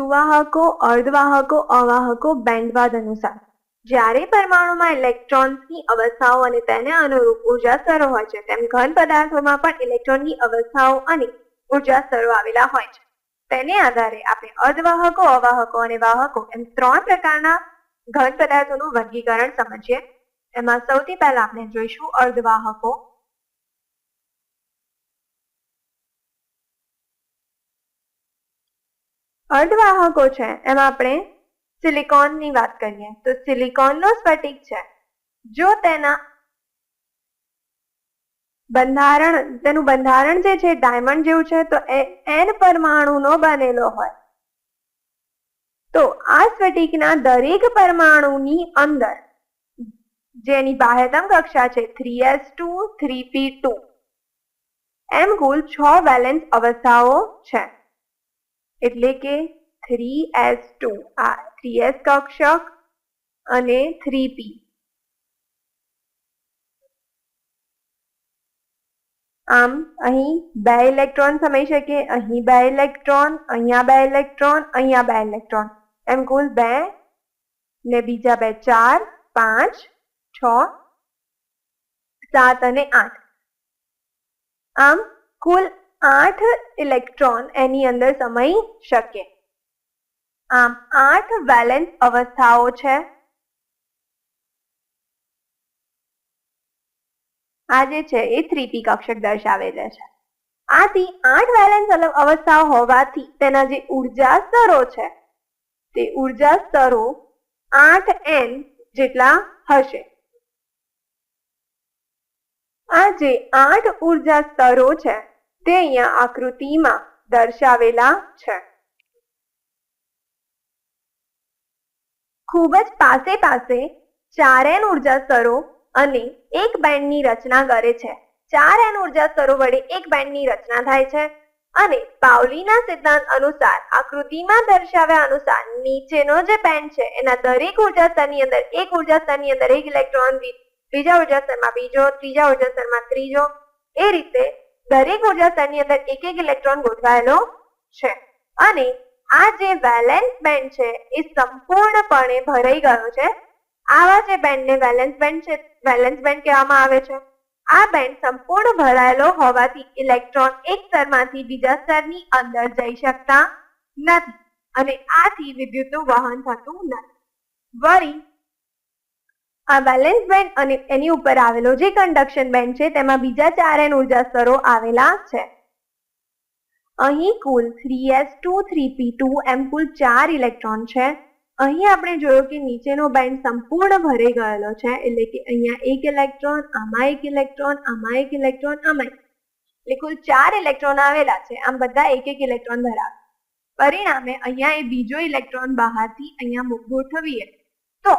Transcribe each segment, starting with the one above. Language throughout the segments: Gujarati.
સુવાહકો, અર્ધવાહકો, અવાહકો બેન્ડવાદ અનુસાર. જ્યારે પરમાણુમાં ઇલેક્ટ્રોન્સની અવસ્થાઓ અને તેને અનુરૂપ ઊર્જા સ્તરો હોય છે, તેમ ઘન પદાર્થોમાં પણ ઇલેક્ટ્રોનની અવસ્થાઓ અને ઊર્જા સ્તરો આવેલા હોય છે. તેને આધારે આપણે અર્ધવાહકો, અવાહકો અને વાહકો એમ ત્રણ પ્રકારના ઘન પદાર્થોનું વર્ગીકરણ સમજીએ. એમાં સૌથી પહેલા આપણે જોઈશું અર્ધવાહકો અર્ધવાહકો છે. એમાં આપણે સિલિકોનની વાત કરીએ. તો સિલિકોનનો સ્ફટિક છે. જો તેના બંધારણ, તેનું બંધારણ જે છે ડાયમંડ જેવું છે, તો એ એન પરમાણુનો બનેલો હોય. તો આ સ્ફટિકના દરેક પરમાણુની અંદર જેની બાહ્યતમ કક્ષા છે three S two three P two એમ કુલ છ વેલેન્સ અવસ્થાઓ છે. એટલે કે થ્રી એસ ટુ આ થ્રી એસ કક્ષક અને થ્રી પી આમ અહીં બે ઇલેક્ટ્રોન સમય શકે. અહીં બે ઇલેક્ટ્રોન અહીંયા બે ઇલેક્ટ્રોન અહીંયા બે ઇલેક્ટ્રોન એમ કુલ બે ને બીજા બે ચાર, પાંચ, છ, સાત અને આઠ. આમ કુલ આઠ ઇલેક્ટ્રોન એની અંદર સમય શકે. આમ આઠ વેલેન્સ અવસ્થાઓ છે. આ જે છે એ થ્રીપી કક્ષક દર્શાવેલા છે. આથી આઠ વેલેન્સ અવસ્થાઓ હોવાથી તેના જે ઊર્જા સ્તરો છે, તે ઊર્જા સ્તરો આઠ એન જેટલા હશે. આ જે આઠ ઊર્જા સ્તરો છે તે અહીંયા આકૃતિમાં દર્શાવેલા છે. ખૂબ જ પાસે પાસે ચાર એન ઊર્જા સ્તરો અને એક બેન્ડની રચના કરે છે. ચાર એન ઊર્જા સ્તરો વડે એક બેન્ડની રચના થાય છે અને પાવલીના સિદ્ધાંત અનુસાર, આકૃતિમાં દર્શાવ્યા અનુસાર નીચેનો જે બેન્ડ છે, એના દરેક ઊર્જા સ્તરની અંદર એક ઊર્જા સ્તરની અંદર એક ઇલેક્ટ્રોન, બીજા ઊર્જા સ્તરમાં બીજો, ત્રીજા ઊર્જા સ્તરમાં ત્રીજો, એ રીતે દરેક ઊર્જા સ્તરની અંદર એક એક ઇલેક્ટ્રોન ગોઠવાયેલો છે. અને આ જે વેલેન્સ બેન્ડ છે એ સંપૂર્ણપણે ભરાઈ ગયો છે. આવા જે બેન્ડને વેલેન્સ બેન્ડ છે, વેલેન્સ બેન્ડ કહેવામાં આવે છે. આ બેન્ડ સંપૂર્ણ ભરાયેલો હોવાથી ઇલેક્ટ્રોન એક સ્તરમાંથી બીજા સ્તરની અંદર જઈ શકતા નથી અને આથી વિદ્યુતનું વહન થતું નથી. વળી આ વેલેન્સ બેન્ડ અને એની ઉપર આવેલો જે કન્ડક્શન બેન્ડ છે, તેમાં બીજા ચાર એન ઊર્જા સ્તરો આવેલા છે. અહીં કુલ three S two three P two એમ કુલ ચાર ઇલેક્ટ્રોન છે. અહીં આપણે જોયું કે નીચેનો બેન્ડ સંપૂર્ણ ભરાઈ ગયેલો છે, એટલે કે અહીંયા એક ઇલેક્ટ્રોન આમાં એક ઇલેક્ટ્રોન આમાં એક ઇલેક્ટ્રોન આમાં એટલે કુલ ચાર ઇલેક્ટ્રોન આવેલા છે, આમ બધા એક એક ઇલેક્ટ્રોન ધરાવે. પરિણામે અહીંયા એ બીજો ઇલેક્ટ્રોન બહારથી અહીંયા ગોઠવીએ. તો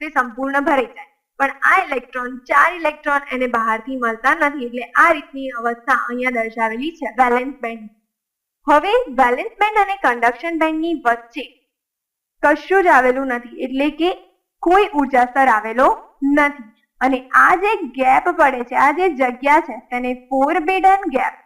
તે સંપૂર્ણ ભરાઈ જાય. પણ આ ઇલેક્ટ્રોન ચાર ઇલેક્ટ્રોન એને બહારથી મળતા નથી એટલે આ રીતની અવસ્થા અહીંયા દર્શાવેલી છે વેલેન્સ બેન્ડ. હવે વેલેન્સ બેન્ડ અને કન્ડક્શન બેન્ડની વચ્ચે કશું જ આવેલું નથી એટલે કે કોઈ ઊર્જા સ્તર આવેલો નથી. અને આ જે ગેપ પડે છે, આ જે જગ્યા છે, તેને ફોરબિડન ગેપ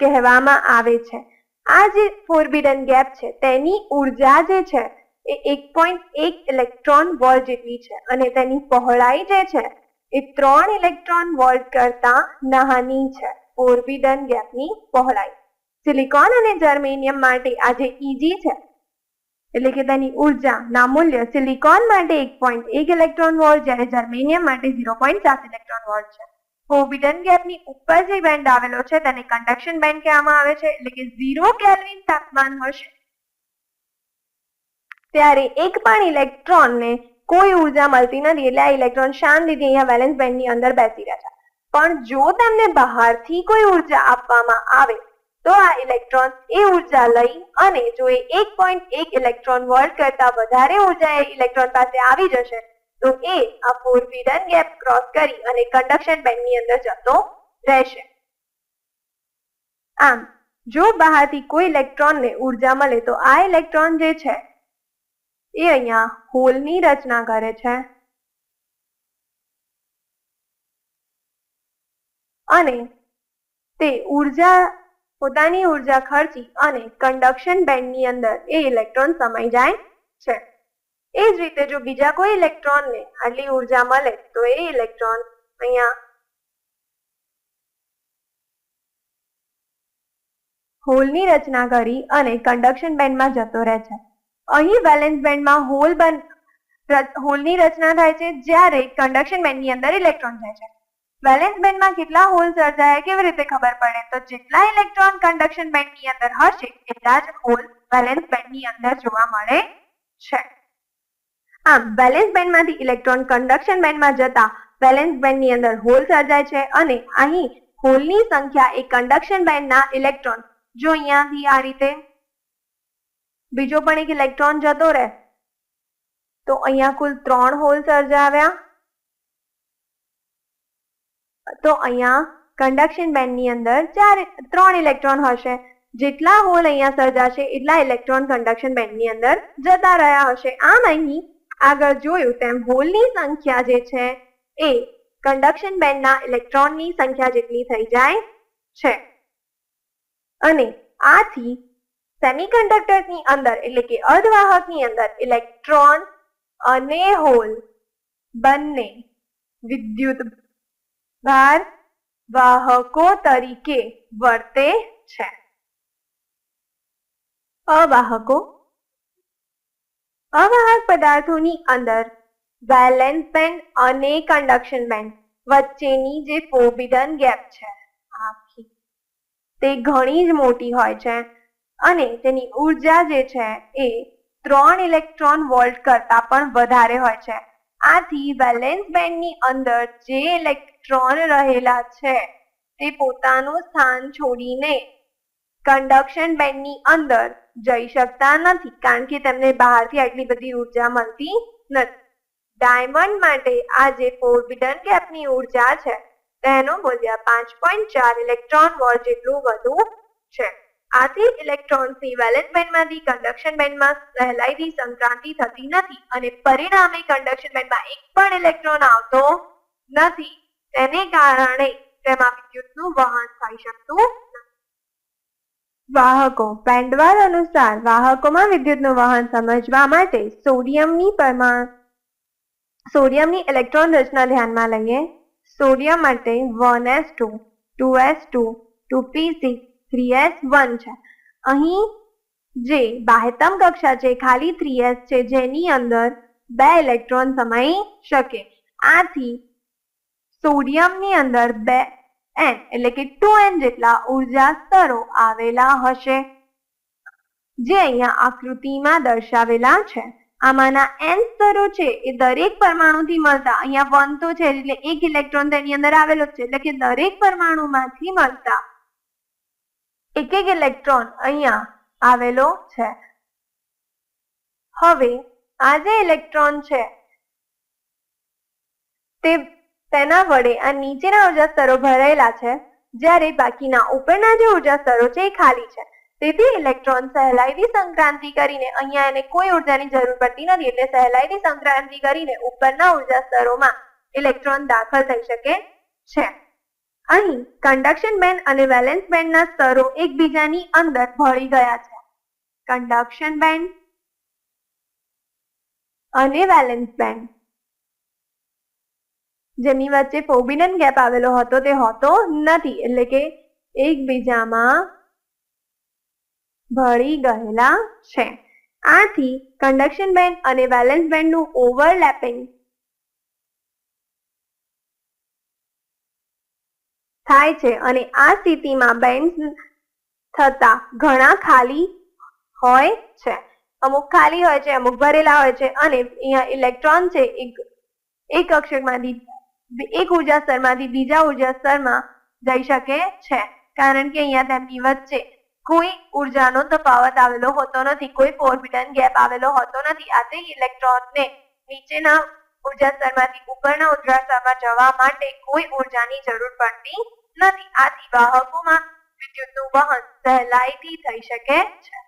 કહેવામાં આવે છે. આ જે ફોરબિડન ગેપ છે, તેની ઊર્જા જે છે એ એક પોઈન્ટ એક ઇલેક્ટ્રોન વોલ્ટ જેટલી છે અને તેની પહોળાઈ જે છે એ ત્રણ ઇલેક્ટ્રોન વોલ્ટ કરતા નાની છે ઓર્બિડન ગેપની પહોળાઈ. સિલિકોન અને જર્મેનિયમ માટે આ જે ઈજી છે, એટલે કે તેની ઊર્જા, ના મૂલ્ય સિલિકોન માટે એક પોઈન્ટ એક ઇલેક્ટ્રોન વોલ્ટ જ્યારે જર્મેનિયમ માટે ઝીરો પોઈન્ટ સાત ઇલેક્ટ્રોન વોલ્ટ છે. ફોરબિડન ગેપની ઉપર જે બેન્ડ આવેલો છે, તેને કન્ડક્શન બેન્ડ કહેવામાં આવે છે, એટલે કે ઝીરો કેલ્વિન તાપમાન હશે. ત્યારે એક પણ ઇલેક્ટ્રોનને કોઈ ઊર્જા મળતી નથી. એટલે આ ઇલેક્ટ્રોન શાંતિથી અહીંયા વેલેન્સ બેન્ડની અંદર બેસી રહ્યા પણ જો તેમને બહારથી કોઈ ઊર્જા આપવામાં આવે, તો આ ઇલેક્ટ્રોન એ ઊર્જા લઈ અને જો એ એક પોઈન્ટ એક ઇલેક્ટ્રોન વોલ્ટ કરતા વધારે ઊર્જા એ ઇલેક્ટ્રોન પાસે આવી જશે, તો એ આ ફોરબિડન ગેપ ક્રોસ કરી અને કન્ડક્શન બેન્ડની અંદર જતો રહેશે. આમ, જો બહારથી કોઈ ઇલેક્ટ્રોનને ઊર્જા મળે, તો આ ઇલેક્ટ્રોન જે છે એ અહીંયા હોલની રચના કરે છે. અને તે ઊર્જા, પોતાની ઊર્જા ખર્ચી અને કન્ડક્શન બેન્ડની અંદર એ ઇલેક્ટ્રોન સમાઈ જાય છે. એ જ રીતે જો બીજા કોઈ ઇલેક્ટ્રોનને આટલી ઊર્જા મળે તો એ ઇલેક્ટ્રોન અહીંયા હોલની રચના કરી અને કન્ડક્શન બેન્ડમાં જતો રહે છે. અહીં વેલેન્સ બેન્ડમાં હોલ બન હોલની રચના થાય છે, જ્યારે કન્ડક્શન બેન્ડની અંદર ઇલેક્ટ્રોન જાય છે. વેલેન્સ બેન્ડમાં કેટલા હોલ સર્જાય કેવી રીતે ખબર પડે? તો જેટલા ઇલેક્ટ્રોન કન્ડક્શન બેન્ડની અંદર હશે, એટલા જ હોલ વેલેન્સ બેન્ડની અંદર જોવા મળે છે. આમ વેલેન્સ બેન્ડમાંથી ઇલેક્ટ્રોન કન્ડક્શન બેન્ડમાં જતા વેલેન્સ બેન્ડની અંદર હોલ સર્જાય છે અને અહીં હોલની સંખ્યા એ કન્ડક્શન બેન્ડના ઇલેક્ટ્રોન જો અહીંયાથી આ રીતે બીજો પણ એક ઇલેક્ટ્રોન જતો રહે. તો અહીંયા કુલ ત્રણ હોલ સર્જાવ્યા. તો અહીંયા કન્ડક્શન બેન્ડની અંદર ચાર, ત્રણ ઇલેક્ટ્રોન હશે. જેટલા હોલ અહીંયા સર્જાશે, એટલા ઇલેક્ટ્રોન કન્ડક્શન બેન્ડની અંદર જતા રહ્યા હશે. આમ અહીં આગળ જોયું તેમ હોલની સંખ્યા જે છે, એ કન્ડક્શન બેન્ડના ઇલેક્ટ્રોનની સંખ્યા જેટલી થઈ જાય છે. અને આથી સેમિકન્ડક્ટરની અંદર, એટલે કે અર્ધવાહકની અંદર ઇલેક્ટ્રોન અને હોલ બંને વિદ્યુત ભાર વાહકો તરીકે વર્તે છે. અવાહકો. અવાહક પદાર્થોની અંદર વેલેન્સ બેન્ડ અને કન્ડક્શન બેન્ડ વચ્ચેની જે ફોર્બિડન ગેપ છે, આખી, તે ઘણી જ મોટી હોય છે. અને તેની ઊર્જા જે છે એ ત્રણ ઇલેક્ટ્રોન વોલ્ટ કરતા પણ વધારે હોય છે. આથી વેલેન્સ બેન્ડની અંદર જે ઇલેક્ટ્રોન રહેલા છે, તે પોતાનું સ્થાન છોડીને કન્ડક્શન બેન્ડની અંદર જઈ શકતા નથી, કારણ કે તેમને બહારથી આટલી બધી ઊર્જા મળતી નથી. ડાયમંડ માટે આ જે ફોર્બિડન ગેપની ઊર્જા છે, તેનું મૂલ્ય પાંચ પોઈન્ટ ચાર ઇલેક્ટ્રોન વોલ્ટ જેટલું વધુ છે. આથી ઇલેક્ટ્રોન્સની વેલેન્સ બેન્ડમાંથી કન્ડક્શન બેન્ડમાં સહેલાઈથી સંક્રાંતિ થતી નથી અને પરિણામે કન્ડક્શન બેન્ડમાં એક પણ ઇલેક્ટ્રોન આવતો નથી. તેને કારણે તેમાં વિદ્યુતનું વહન થઈ શકતું વાહકો. પેન્ડવાલ અનુસાર વાહકોમાં વિદ્યુતનું વહન સમજવા માટે સોડિયમની પરમા સોડિયમની ઇલેક્ટ્રોન રચના ધ્યાનમાં લઈએ. સોડિયમ માટે one S two two S two two P six three S one છે. અહીં જે બાહ્યતમ કક્ષા છે, ખાલી થ્રી છે, જેની અંદર બે ઇલેક્ટ્રોન સમાઈ શકે. આથી સોડિયમની અંદર બે એન એટલે કે ટુ જેટલા ઊર્જા સ્તરો આવેલા હશે, જે અહીંયા આકૃતિમાં દર્શાવેલા છે. આમાંના એન સ્તરો છે, એ દરેક પરમાણુથી મળતા, અહીંયા વન તો છે એટલે એક ઇલેક્ટ્રોન તેની અંદર આવેલો છે, એટલે કે દરેક પરમાણુમાંથી મળતા. એક એક ઇલેક્ટ્રોન અહીંયા આવેલો છે. હવે આ જે ઇલેક્ટ્રોન છે, તે તેના વડે આ નીચેના ઊર્જા સ્તરો ભરેલા છે, જ્યારે બાકીના ઉપરના જે ઊર્જા સ્તરો છે એ ખાલી છે. તેથી ઇલેક્ટ્રોન સહેલાઈથી સંક્રાંતિ કરીને અહીંયા એને કોઈ ઉર્જાની જરૂર પડતી નથી, એટલે સહેલાઈથી સંક્રાંતિ કરીને ઉપરના ઊર્જા સ્તરોમાં ઇલેક્ટ્રોન દાખલ થઈ શકે છે. અહીં કન્ડક્શન બેન્ડ અને વેલેન્સ બેન્ડના સ્તરો એકબીજાની અંદર ભળી ગયા છે. કન્ડક્શન બેન્ડ અને વેલેન્સ બેન્ડ જેની વચ્ચે ફોબિનન ગેપ આવેલો હતો તે હોતો નથી, એટલે કે એકબીજામાં ભળી ગયેલા છે. આથી કન્ડક્શન બેન્ડ અને વેલેન્સ બેન્ડનું ઓવરલેપિંગ થાય છે અને આ સ્થિતિમાં બેન્ડ થતા ઘણા ખાલી હોય છે. અમુક ખાલી હોય છે, અમુક ભરેલા હોય છે અને અહીંયા ઇલેક્ટ્રોન છે એક કક્ષકમાંથી એક ઊર્જા સ્તરમાંથી બીજા ઊર્જા સ્તરમાં જઈ શકે છે. કારણ કે અહીંયા તેમની વચ્ચે કોઈ ઉર્જાનો તફાવત આવેલો હોતો નથી, કોઈ ફોર્બિડન ગેપ આવેલો હોતો નથી. આથી ઇલેક્ટ્રોનને નીચેના ઊર્જા સ્તરમાંથી ઉપરના ઊર્જા જવા માટે કોઈ ઉર્જાની જરૂર પડતી નથી. આથી વાહકોમાં વિદ્યુતનું વહન સહેલાઈથી થઈ શકે છે.